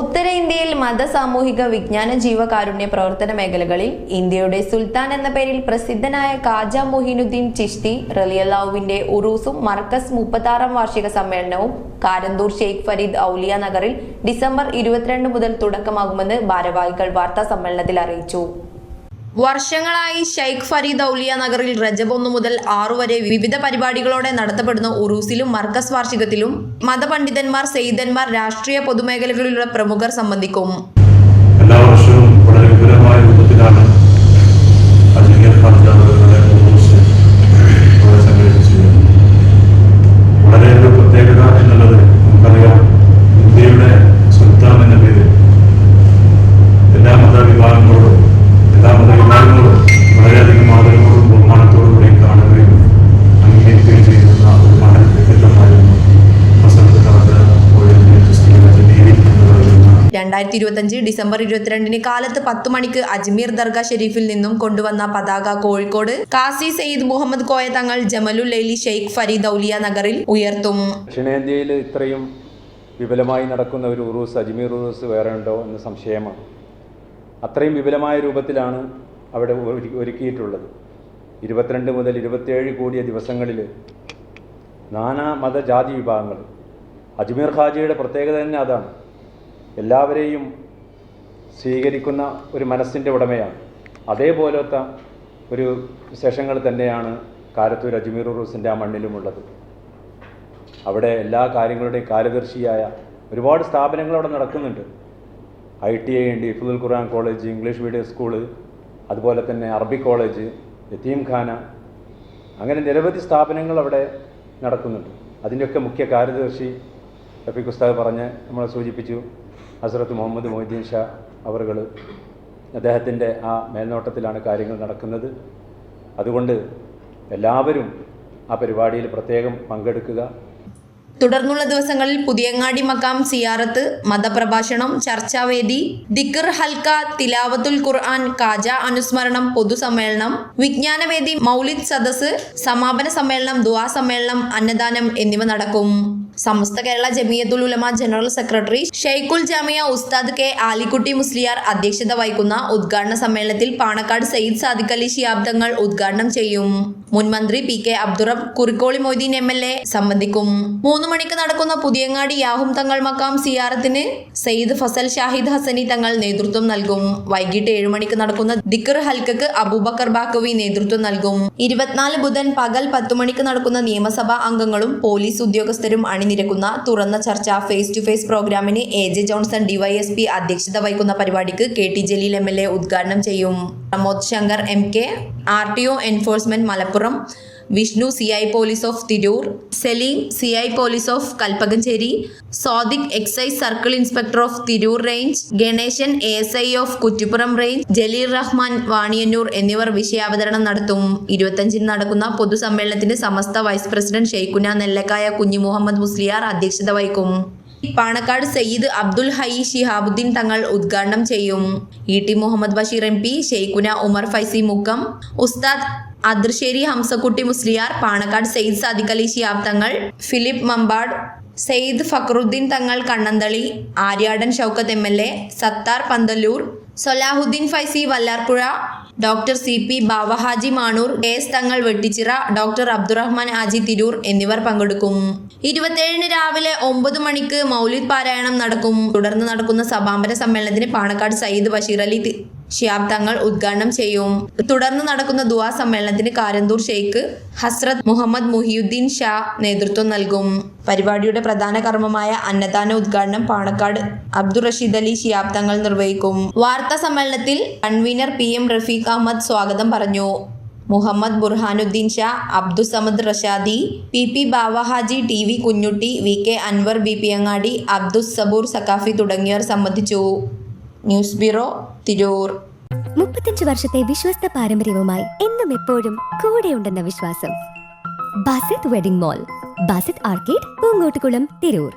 ഉത്തരേന്ത്യയിൽ മത സാമൂഹിക വിജ്ഞാന ജീവകാരുണ്യ പ്രവർത്തന മേഖലകളിൽ ഇന്ത്യയുടെ സുൽത്താൻ എന്ന പേരിൽ പ്രസിദ്ധനായ കാജ മൊഹിനുദ്ദീൻ ചിഷ്തി റലിയല്ലാവുവിന്റെ ഉറൂസും മർക്കസ് മുപ്പത്താറാം വാർഷിക സമ്മേളനവും കാരന്തൂർ ഷെയ്ഖ് ഫരീദ് ഔലിയ നഗറിൽ ഡിസംബർ ഇരുപത്തിരണ്ട് മുതൽ തുടക്കമാകുമെന്ന് ഭാരവാഹികൾ വാർത്താ സമ്മേളനത്തിൽ അറിയിച്ചു. വർഷങ്ങളായി ഷെയ്ഖ് ഫരീദ് ഔലിയ നഗറിൽ രജബ് ഒന്നു മുതൽ ആറു വരെ വിവിധ പരിപാടികളോടെ നടത്തപ്പെടുന്ന ഉറൂസിലും മർക്കസ് വാർഷികത്തിലും മതപണ്ഡിതന്മാർ സെയ്തന്മാർ രാഷ്ട്രീയ പൊതുമേഖലകളിലുള്ള പ്രമുഖർ സംബന്ധിക്കും. എല്ലാ വർഷവും വളരെ രൂപത്തിലാണ് അജ്മീർ ഖാൻജാവുകളുടെ ഉറൂസ് ഇവിടെ സംഘടിപ്പിച്ചിരുന്നത് വളരെ ഒരു പ്രത്യേകത എന്നുള്ളത് നമുക്കറിയാം ഇന്ത്യയുടെ സുൽത്താൻ എന്ന പേരിൽ എല്ലാ മതവിഭാഗങ്ങളോടും എല്ലാ മതവിഭാഗങ്ങളോടും വളരെയധികം ആദരവോടും ബഹുമാനത്തോടും കൂടി കാണുകയും അംഗീകരിക്കുകയും ചെയ്യുന്ന ഒരു മഹൽ വ്യക്തിത്വമായിരുന്നു വസന്ത് ഖാദ എന്ന് പറയുന്ന രണ്ടായിരത്തി ഇരുപത്തഞ്ച് ഡിസംബർ ഇരുപത്തിരണ്ടിന് കാലത്ത് പത്ത് മണിക്ക് അജ്മീർ ദർഗ ഷെരീഫിൽ നിന്നും കൊണ്ടുവന്ന പതാക കോഴിക്കോട് കാസി സയ്യിദ് മുഹമ്മദ് കോയ തങ്ങൾ ജമലു ലൈലി ഷെയ്ഖ് ഫരീദ് ഔലിയ നഗറിൽ ഉയർത്തും. ദക്ഷിണേന്ത്യയിൽ ഇത്രയും വിപുലമായി നടക്കുന്ന ഒരു ഉറൂസ് അജ്മീർ ഉറൂസ് വേറെ ഉണ്ടോ എന്ന് സംശയമാണ്. അത്രയും വിപുലമായ രൂപത്തിലാണ് അവിടെ ഒരുക്കിയിട്ടുള്ളത്. ഇരുപത്തിരണ്ട് മുതൽ ഇരുപത്തിയേഴ് കൂടിയ ദിവസങ്ങളിൽ നാനാ മതജാതി വിഭാഗങ്ങൾ അജ്മീർ ഖാജിയുടെ പ്രത്യേകത തന്നെ അതാണ്. എല്ലാവരെയും സ്വീകരിക്കുന്ന ഒരു മനസ്സിന്റെ ഉടമയാണ്. അതേപോലത്തെ ഒരു വിശേഷങ്ങൾ തന്നെയാണ് കാരത്തൂർ അജ്മീർ ഉറൂസിന്റെ ആ മണ്ണിലുമുള്ളത്. അവിടെ എല്ലാ കാര്യങ്ങളുടെയും കാലദർശിയായ ഒരുപാട് സ്ഥാപനങ്ങൾ അവിടെ നടക്കുന്നുണ്ട്. ഐ ടി ഐ ഉണ്ട് ഇഫുദുൽ Quran college English medium school അതുപോലെ തന്നെ അറബി കോളേജ് യത്തീംഖാന അങ്ങനെ നിരവധി സ്ഥാപനങ്ങൾ അവിടെ നടക്കുന്നുണ്ട്. അതിന്റെയൊക്കെ മുഖ്യ കാര്യദർശി റഫീഖ് ഉസ്താദ് പറഞ്ഞ് നമ്മളെ സൂചിപ്പിച്ചു. ഹസ്രത്ത് മുഹമ്മദ് മൊയ്തീൻ ഷാ അവറുകൾ അദ്ദേഹത്തിന്റെ ആ മേൽനോട്ടത്തിലാണ് കാര്യങ്ങൾ നടക്കുന്നത്. അതുകൊണ്ട് എല്ലാവരും ആ പരിപാടിയിൽ പ്രത്യേകം പങ്കെടുക്കുക. തുടർന്നുള്ള ദിവസങ്ങളിൽ പുതിയങ്ങാടി മക്കാം സിയാറത്ത് മതപ്രഭാഷണം ചർച്ചാവേദി ദിക്കർ ഹൽക്ക തിലാവത്തുൽ ഖുർആൻ കാജ അനുസ്മരണം പൊതുസമ്മേളനം വിജ്ഞാനവേദി മൗലിദ് സദസ് സമാപന സമ്മേളനം ദുവാ സമ്മേളനം അന്നദാനം എന്നിവ നടക്കും. സമസ്ത കേരള ജമിയത്തുൽ ഉലമ ജനറൽ സെക്രട്ടറി ഷെയ്ഖുൽ ജാമിയ ഉസ്താദ് കെ ആലിക്കുട്ടി മുസ്ലിയാർ അധ്യക്ഷത വഹിക്കുന്ന ഉദ്ഘാടന സമ്മേളനത്തിൽ പാണക്കാട് സയ്യിദ് സാദിഖ് അലി ശിയാബ്ദങ്ങൾ ഉദ്ഘാടനം ചെയ്യും. മുൻ മന്ത്രി P K Abdurabb Kurukkoli Moideen M L A സംബന്ധിക്കും. മൂന്ന് മണിക്ക് നടക്കുന്ന പുതിയങ്ങാടി യാഹും തങ്ങൾ മക്കാം സിയാറത്തിന് സയ്യിദ് ഫസൽ ഷാഹിദ് ഹസനി തങ്ങൾ നേതൃത്വം നൽകും. വൈകിട്ട് ഏഴ് മണിക്ക് നടക്കുന്ന ദിക്കർ ഹൽക്കക്ക് അബൂബക്കർ ബാക്കവി നേതൃത്വം നൽകും. ഇരുപത്തിനാല് ബുധൻ പകൽ പത്തു മണിക്ക് നടക്കുന്ന നിയമസഭാ അംഗങ്ങളും പോലീസ് ഉദ്യോഗസ്ഥരും അണിനിരക്കുന്ന തുറന്ന ചർച്ച ഫേസ് ടു ഫേസ് പ്രോഗ്രാമിന് എ ജെ ജോൺസൺ ഡിവൈഎസ്പി അധ്യക്ഷത വഹിക്കുന്ന പരിപാടിക്ക് K T Jaleel M L A ഉദ്ഘാടനം ചെയ്യും. Pramod Shankar M K R T O enforcement Malappuram. Vishnu C I police of Tirur Saleem C I police of Kalpakancheri Sadiq excise circle inspector of Tirur range Ganesan A S I of Kuttippuram range Jaleel Rahman Vaniyannur എന്നിവർ വിഷയാവതരണം നടത്തും. ഇരുപത്തഞ്ചിന് നടക്കുന്ന പൊതുസമ്മേളനത്തിന് സമസ്ത vice president ഷെയ്ഖുന നെല്ലക്കായ കുഞ്ഞു മുഹമ്മദ് മുസ്ലിയാർ അധ്യക്ഷത വഹിക്കും. പാണക്കാട് സയ്യിദ് അബ്ദുൽ ഹൈ ഷിഹാബുദ്ദീൻ തങ്ങൾ ഉദ്ഘാടനം ചെയ്യും. E T Muhammad Basheer M P Shaikhuna Umar Faizy Mukkam ഉസ്താദ് അദ്രശ്ശേരി ഹംസക്കുട്ടി മുസ്ലിയാർ പാണക്കാട് സെയ്ദ് സാദിഖ് അലി ഷിയാബ് തങ്ങൾ Philip Mampad Syed Fakhruddin Thangal Kannanthali Aryadan Shoukath M L A Sathar Panthaloor Salahuddin Faizy Vallappuzha doctor C P Bavahaji Manur K S Thangal Vettichira doctor Abdurahman Haji Tirur എന്നിവർ പങ്കെടുക്കും. ഇരുപത്തിയേഴിന് രാവിലെ ഒമ്പത് മണിക്ക് മൗലിദ് പാരായണം നടക്കും. തുടർന്ന് നടക്കുന്ന സഭാംബര സമ്മേളനത്തിന് പാണക്കാട് സയ്യിദ് ബഷീർ അലി ഷിയാബ് തങ്ങൾ ഉദ്ഘാടനം ചെയ്യും. തുടർന്ന് നടക്കുന്ന ദുവാ സമ്മേളനത്തിന് കാരന്തൂർ ഷെയ്ഖ് ഹസ്രത് മുഹമ്മദ് മുഹിയുദ്ദീൻ ഷാ നേതൃത്വം നൽകും. പരിപാടിയുടെ പ്രധാന കർമ്മമായ അന്നദാന ഉദ്ഘാടനം പാണക്കാട് അബ്ദുറഷീദ് അലി ഷിയാബ് തങ്ങൾ നിർവഹിക്കും. വാർത്താ സമ്മേളനത്തിൽ convener P M Rafeeq Ahmed സ്വാഗതം പറഞ്ഞു. Muhammad Burhanuddin Shah Abdussamad Rashadi P P Bavahaji T V Kunhutty V K Anwar B P Angadi Abdus Saboor Saqafi തുടങ്ങിയവർ സംബന്ധിച്ചു. News bureau Tirur. മുപ്പത്തഞ്ച് വർഷത്തെ വിശ്വസ്ത പാരമ്പര്യവുമായി എന്നും എപ്പോഴും കൂടെയുണ്ടെന്ന വിശ്വാസം. Basith wedding mall Basith arcade Poongottukulam Tirur.